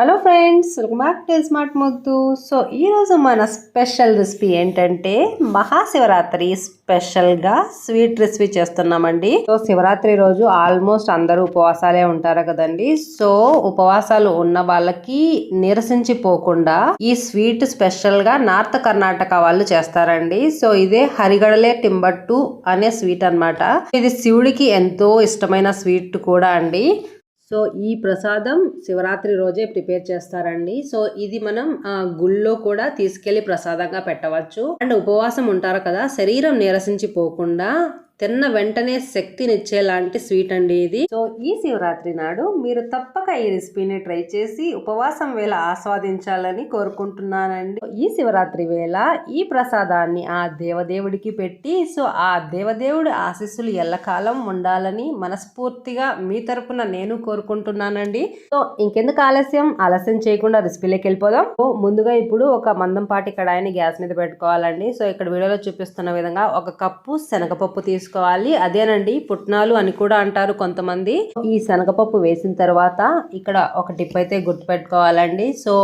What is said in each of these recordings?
Hello friends welcome back to Smart Muddu so ఈరోజు మన special recipe ఏంటంటే మహాశివరాత్రి స్పెషల్గా స్వీట్ రెసిపీ చేస్తున్నామండి. సో శివరాత్రి రోజు ఆల్మోస్ట్ అందరూ ఉపవాసాలే ఉంటారు కదండి. సో ఉపవాసాలు ఉన్న వాళ్ళకి నిరసించిపోకుండా ఈ స్వీట్ స్పెషల్గా నార్త్ కర్ణాటక వాళ్ళు చేస్తారండి. సో ఇదే హరిగడలే టింబట్టు అనే స్వీట్ అన్నమాట. ఇది శివుడికి ఎంతో ఇష్టమైన స్వీట్ కూడా అండి. సో ఈ ప్రసాదం శివరాత్రి రోజే ప్రిపేర్ చేస్తారండి. సో ఇది మనం ఆ, గుళ్ళో కూడా తీసుకెళ్ళి ప్రసాదంగా పెట్టవచ్చు. అండ్ ఉపవాసం ఉంటారు కదా శరీరం నీరసించిపోకుండా తిన్న వెంటనే శక్తినిచ్చేలాంటి స్వీట్ అండి ఇది. సో ఈ శివరాత్రి నాడు మీరు తప్ప తప్పక ఈ రెసిపీని ట్రై చేసి ఉపవాసం వేళ ఆస్వాదించాలని కోరుకుంటున్నానండి. ఈ శివరాత్రి వేళ ఈ ప్రసాదాన్ని ఆ దేవదేవుడికి పెట్టి సో ఆ దేవదేవుడి ఆశీస్సులు ఎల్లకాలం ఉండాలని మనస్ఫూర్తిగా మీ తరపున నేను కోరుకుంటున్నానండి. సో ఇంకెందుకు ఆలస్యం? ఆలస్యం చేయకుండా రెసిపీలోకి వెళ్ళిపోదాం. సో ముందుగా ఇప్పుడు ఒక మందంపాటి కడాయిని గ్యాస్ మీద పెట్టుకోవాలండి. సో ఇక్కడ వీడియోలో చూపిస్తున్న విధంగా ఒక కప్పు శనగపప్పు తీసుకోవాలి. అదేనండి పుట్నాలు అని కూడా అంటారు కొంతమంది. ఈ శనగపప్పు వేసిన తర్వాత ఇక్కడ ఒక టిప్ అయితే గుర్తుపెట్టుకోవాలండి. సో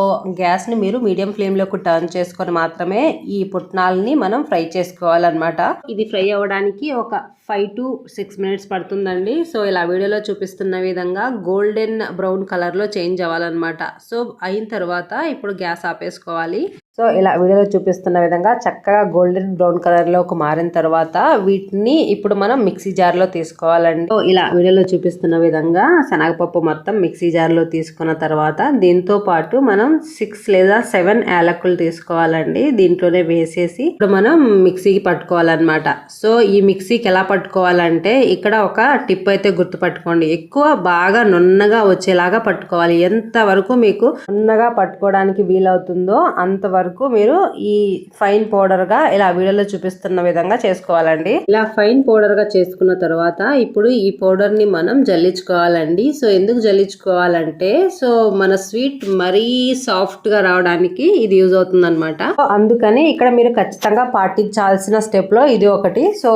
గ్యాస్ని మీరు మీడియం ఫ్లేమ్లోకి టర్న్ చేసుకొని మాత్రమే ఈ పుట్నాలని మనం ఫ్రై చేసుకోవాలన్నమాట. ఇది ఫ్రై అవ్వడానికి ఒక ఫైవ్ టు సిక్స్ మినిట్స్ పడుతుందండి. సో ఇలా వీడియోలో చూపిస్తున్న విధంగా గోల్డెన్ బ్రౌన్ కలర్లో చేంజ్ అవ్వాలన్నమాట. సో అయిన తర్వాత ఇప్పుడు గ్యాస్ ఆపేసుకోవాలి. సో ఇలా వీడియోలో చూపిస్తున్న విధంగా చక్కగా గోల్డెన్ బ్రౌన్ కలర్లోకి మారిన తర్వాత వీటిని ఇప్పుడు మనం మిక్సీ జార్లో తీసుకోవాలండి. సో ఇలా వీడియోలో చూపిస్తున్న విధంగా శనగపప్పు మొత్తం మిక్సీ జార్లో తీసుకున్న తర్వాత దీంతో పాటు మనం సిక్స్ లేదా సెవెన్ యాలకులు తీసుకోవాలండి. దీంట్లోనే వేసేసి ఇప్పుడు మనం మిక్సీకి పట్టుకోవాలన్నమాట. సో ఈ మిక్సీకి ఎలా పట్టుకోవాలంటే ఇక్కడ ఒక టిప్ అయితే గుర్తు పట్టుకోండి ఎక్కువ బాగా నున్నగా వచ్చేలాగా పట్టుకోవాలి. ఎంతవరకు మీకు నున్నగా పట్టుకోవడానికి వీలవుతుందో అంతవరకు మీరు ఈ ఫైన్ పౌడర్గా ఇలా వీడియోలో చూపిస్తున్న విధంగా చేసుకోవాలండి. ఇలా ఫైన్ పౌడర్గా చేసుకున్న తర్వాత ఇప్పుడు ఈ పౌడర్ని మనం జల్లించుకోవాలండి. సో ఎందుకు జల్లించుకోవాలంటే సో మన స్వీట్ మరీ సాఫ్ట్గా రావడానికి ఇది యూజ్ అవుతుంది అనమాట అందుకని ఇక్కడ మీరు ఖచ్చితంగా పాటించాల్సిన స్టెప్లో ఇది ఒకటి. సో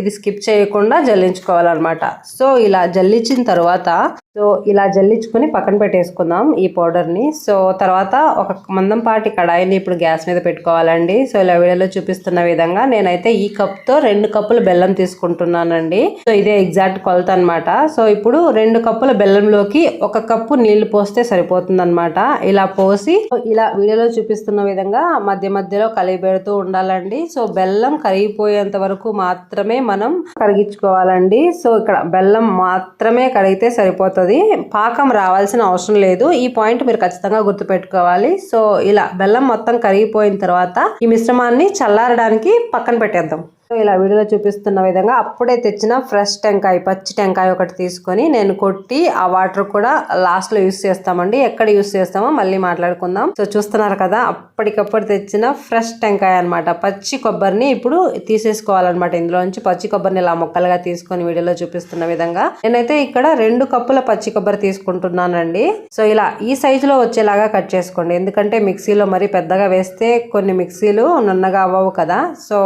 ఇది స్కిప్ చేయకుండా జల్లించుకోవాలన్నమాట. సో ఇలా జల్లించిన తర్వాత సో ఇలా జల్లించుకొని పక్కన పెట్టేసుకుందాం ఈ పౌడర్ని. సో తర్వాత ఒక మందంపాటి కడాయిని ఇప్పుడు గ్యాస్ మీద పెట్టుకోవాలండి. సో ఇలా వీడియోలో చూపిస్తున్న విధంగా నేనైతే ఈ కప్తో రెండు కప్పులు బెల్లం తీసుకుంటున్నానండి. సో ఇదే ఎగ్జాక్ట్ కొలత అనమాట సో ఇప్పుడు రెండు కప్పుల బెల్లంలోకి ఒక కప్పు నీళ్ళు పోస్తే సరిపోతుంది ఇలా పోసి ఇలా వీడియోలో చూపిస్తున్న విధంగా మధ్య మధ్యలో కలిపెడుతూ ఉండాలండి. సో బెల్లం కరిగిపోయేంత వరకు మాత్రమే మనం కరిగించుకోవాలండి. సో ఇక్కడ బెల్లం మాత్రమే కరిగితే సరిపోతుంది. పాకం రావాల్సిన అవసరం లేదు. ఈ పాయింట్ మీరు ఖచ్చితంగా గుర్తుపెట్టుకోవాలి. సో ఇలా బెల్లం మొత్తం కరిగిపోయిన తర్వాత ఈ మిశ్రమాన్ని చల్లారడానికి పక్కన పెట్టేద్దాం. ఇలా వీడియోలో చూపిస్తున్న విధంగా అప్పుడే తెచ్చిన ఫ్రెష్ టెంకాయ పచ్చి టెంకాయ ఒకటి తీసుకొని నేను కొట్టి ఆ వాటర్ కూడా లాస్ట్లో యూస్ చేస్తామండి. ఎక్కడ యూస్ చేస్తామో మళ్ళీ మాట్లాడుకుందాం. సో చూస్తున్నారు కదా అప్పటికప్పుడు తెచ్చిన ఫ్రెష్ టెంకాయ అన్నమాట. పచ్చి కొబ్బరిని ఇప్పుడు తీసేసుకోవాలన్నమాట ఇందులో నుంచి పచ్చి కొబ్బరిని ఇలా ముక్కలుగా తీసుకొని వీడియోలో చూపిస్తున్న విధంగా. నేనైతే ఇక్కడ రెండు కప్పుల పచ్చి కొబ్బరి తీసుకుంటున్నానండి. సో ఇలా ఈ సైజులో వచ్చేలాగా కట్ చేసుకోండి. ఎందుకంటే మిక్సీలో మరి పెద్దగా వేస్తే కొన్ని మిక్సీలు నున్నగా అవ్వవు కదా. సో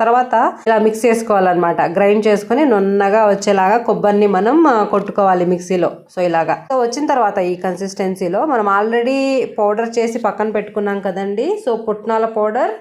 తర్వాత ఇలా మిక్స్ చేసుకోవాలన్నమాట. గ్రైండ్ చేసుకుని నున్నగా వచ్చేలాగా కొబ్బరిని మనం కొట్టుకోవాలి మిక్సీలో. సో ఇలాగా. సో వచ్చిన తర్వాత ఈ కన్సిస్టెన్సీలో మనం ఆల్రెడీ పౌడర్ చేసి పక్కన పెట్టుకున్నాం కదండి. సో పుట్నాల పౌడర్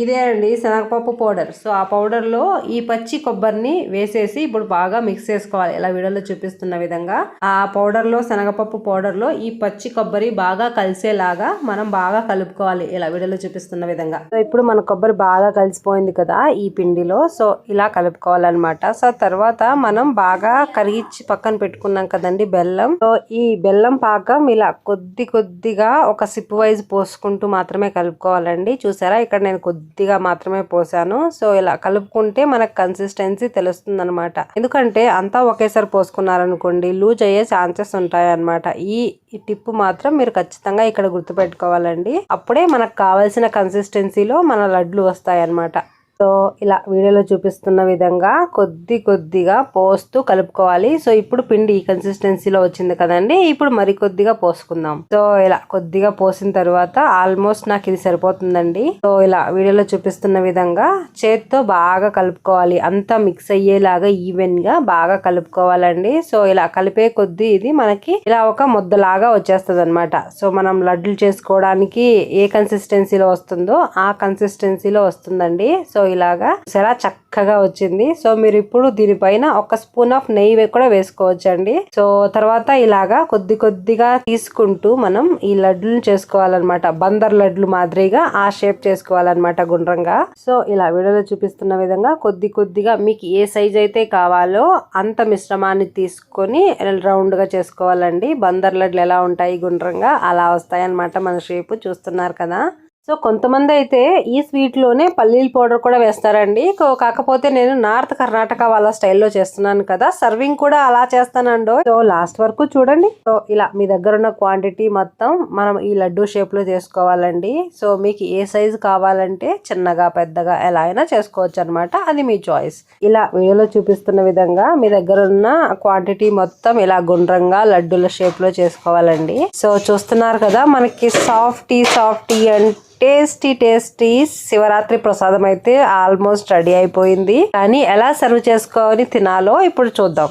ఇదే అండి శనగపప్పు పౌడర్ సో ఆ పౌడర్లో ఈ పచ్చి కొబ్బరిని వేసేసి ఇప్పుడు బాగా మిక్స్ చేసుకోవాలి. ఇలా వీడియోలో చూపిస్తున్న విధంగా. ఆ పౌడర్లో శనగపప్పు పౌడర్లో ఈ పచ్చి కొబ్బరి బాగా కలిసేలాగా మనం బాగా కలుపుకోవాలి. ఇలా వీడియోలో చూపిస్తున్న విధంగా. సో ఇప్పుడు మన కొబ్బరి బాగా కలిసిపోయింది కదా ఈ పిండి పిండిలో సో ఇలా కలుపుకోవాలన్నమాట. సో తర్వాత మనం బాగా కరిగించి పక్కన పెట్టుకున్నాం కదండి బెల్లం. సో ఈ బెల్లం పాకం ఇలా కొద్ది కొద్దిగా ఒక సిప్ వైజ్ పోసుకుంటూ మాత్రమే కలుపుకోవాలండి. చూసారా? ఇక్కడ నేను కొద్దిగా మాత్రమే పోసాను. సో ఇలా కలుపుకుంటే మనకు కన్సిస్టెన్సీ తెలుస్తుంది అనమాట ఎందుకంటే అంతా ఒకేసారి పోసుకున్నారనుకోండి లూజ్ అయ్యే ఛాన్సెస్ ఉంటాయి అనమాట ఈ ఈ టిప్ మాత్రం మీరు ఖచ్చితంగా ఇక్కడ గుర్తుపెట్టుకోవాలండి. అప్పుడే మనకు కావాల్సిన కన్సిస్టెన్సీలో మన లడ్లు వస్తాయి అన్నమాట సో ఇలా వీడియోలో చూపిస్తున్న విధంగా కొద్ది కొద్దిగా పోస్తూ కలుపుకోవాలి. సో ఇప్పుడు పిండి ఈ కన్సిస్టెన్సీలో వచ్చింది కదండి. ఇప్పుడు మరి కొద్దిగా పోసుకుందాం. సో ఇలా కొద్దిగా పోసిన తర్వాత ఆల్మోస్ట్ నాకు ఇది సరిపోతుందండి. సో ఇలా వీడియోలో చూపిస్తున్న విధంగా చేత్తో బాగా కలుపుకోవాలి. అంతా మిక్స్ అయ్యేలాగా ఈవెన్గా బాగా కలుపుకోవాలండి. సో ఇలా కలిపే కొద్దీ ఇది మనకి ఇలా ఒక ముద్దలాగా వచ్చేస్తుంది అనమాట సో మనం లడ్డులు చేసుకోవడానికి ఏ కన్సిస్టెన్సీలో వస్తుందో ఆ కన్సిస్టెన్సీలో వస్తుందండి. సో ఇలాగా చాలా చక్కగా వచ్చింది. సో మీరు ఇప్పుడు దీనిపైన ఒక స్పూన్ ఆఫ్ నెయ్యి కూడా వేసుకోవచ్చండి. సో తర్వాత ఇలాగా కొద్ది కొద్దిగా తీసుకుంటూ మనం ఈ లడ్డులు చేసుకోవాలన్నమాట. బందర్ లడ్లు మాదిరిగా ఆ షేప్ చేసుకోవాలన్నమాట గుండ్రంగా. సో ఇలా వీడియోలో చూపిస్తున్న విధంగా కొద్ది కొద్దిగా మీకు ఏ సైజ్ అయితే కావాలో అంత మిశ్రమాన్ని తీసుకొని రౌండ్గా చేసుకోవాలండి. బందర్ లడ్లు ఎలా ఉంటాయి గుండ్రంగా అలా వస్తాయి అన్నమాట మన షేప్. చూస్తున్నారు కదా? సో కొంతమంది అయితే ఈ స్వీట్లోనే పల్లీలు పల్లీల పౌడర్ కూడా వేస్తారండి. కాకపోతే నేను నార్త్ కర్ణాటక వాళ్ళ స్టైల్లో చేస్తున్నాను కదా సర్వింగ్ కూడా అలా చేస్తానండో. సో లాస్ట్ వరకు చూడండి. సో ఇలా మీ దగ్గర ఉన్న క్వాంటిటీ మొత్తం మనం ఈ లడ్డు షేప్లో చేసుకోవాలండి. సో మీకు ఏ సైజు కావాలంటే చిన్నగా పెద్దగా ఎలా అయినా చేసుకోవచ్చు అనమాట అది మీ చాయిస్ ఇలా వీడియోలో చూపిస్తున్న విధంగా మీ దగ్గర ఉన్న క్వాంటిటీ మొత్తం ఇలా గుండ్రంగా లడ్డూల షేప్లో చేసుకోవాలండి. సో చూస్తున్నారు కదా మనకి softy softy and tasty tasty Shivratri prasadam అయితే ఆల్మోస్ట్ రెడీ అయిపోయింది. కానీ ఎలా సర్వ్ చేసుకొని తినాలో ఇప్పుడు చూద్దాం.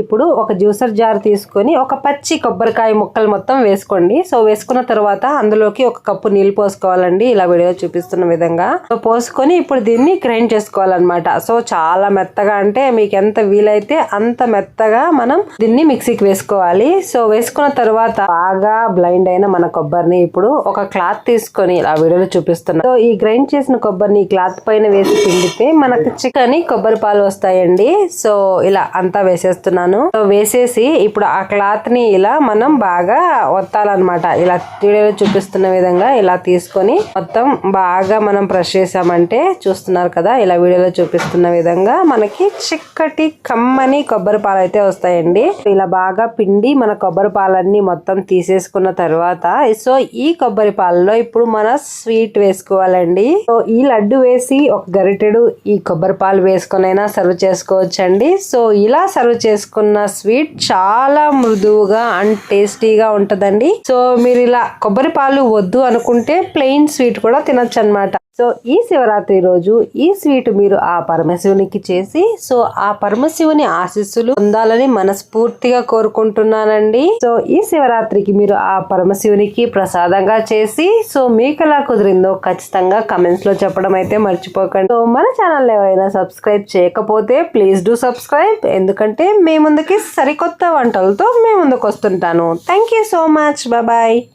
ఇప్పుడు ఒక జ్యూసర్ జార్ తీసుకొని ఒక పచ్చి కొబ్బరికాయ ముక్కలు మొత్తం వేసుకోండి. సో వేసుకున్న తర్వాత అందులోకి ఒక కప్పు నీళ్ళు పోసుకోవాలండి. ఇలా వీడియో చూపిస్తున్న విధంగా. సో పోసుకొని ఇప్పుడు దీన్ని గ్రైండ్ చేసుకోవాలన్నమాట. సో చాలా మెత్తగా అంటే మీకు ఎంత వీలైతే అంత మెత్తగా మనం దీన్ని మిక్సీకి వేసుకోవాలి. సో వేసుకున్న తర్వాత బాగా బ్లైండ్ అయిన మన కొబ్బరిని ఇప్పుడు ఒక క్లాత్ తీసుకొని ఇలా వీడియోలో చూపిస్తున్నా. సో ఈ గ్రైండ్ చేసిన కొబ్బరిని క్లాత్ పైన వేసి పిండితే మనకు చికెన్ కొబ్బరి పాలు వస్తాయండి. సో ఇలా అంతా వేసేస్తాం చూపిస్తున్నాను వేసేసి ఇప్పుడు ఆ క్లాత్ని ఇలా మనం బాగా వత్తాలన్నమాట ఇలా వీడియోలో చూపిస్తున్న విధంగా ఇలా తీసుకొని మొత్తం బాగా మనం ప్రెస్ చేసామంటే చూస్తున్నారు కదా ఇలా వీడియోలో చూపిస్తున్న విధంగా మనకి చిక్కటి కమ్మని కొబ్బరి పాలు అయితే వస్తాయండి. ఇలా బాగా పిండి మన కొబ్బరి పాలన్నీ మొత్తం తీసేసుకున్న తర్వాత సో ఈ కొబ్బరి పాలలో ఇప్పుడు మన స్వీట్ వేసుకోవాలండి. సో ఈ లడ్డు వేసి ఒక గరిటెడు ఈ కొబ్బరి పాలు వేసుకొనైనా సర్వ్ చేసుకోవచ్చండి. సో ఇలా సర్వ్ చేసుకున్న స్వీట్ చాలా మృదువుగా అండ్ టేస్టీగా ఉంటదండి. సో మీరు ఇలా కొబ్బరి పాలు వద్దు అనుకుంటే ప్లెయిన్ స్వీట్ కూడా తినొచ్చు అనమాట సో ఈ శివరాత్రి రోజు ఈ స్వీట్ మీరు ఆ పరమశివునికి చేసి సో ఆ పరమశివుని ఆశీస్సులు పొందాలని మనస్ఫూర్తిగా కోరుకుంటున్నానండి. సో ఈ శివరాత్రికి మీరు ఆ పరమశివునికి ప్రసాదంగా చేసి సో మీకు ఎలా కుదిరిందో ఖచ్చితంగా కమెంట్స్లో చెప్పడం అయితే మర్చిపోకండి. సో మన ఛానల్ ఎవరైనా సబ్స్క్రైబ్ చేయకపోతే ప్లీజ్ డూ సబ్స్క్రైబ్. ఎందుకంటే మీ ముందుకి సరికొత్త వంటలతో మీ ముందుకు వస్తుంటాను thank you so much. Bye.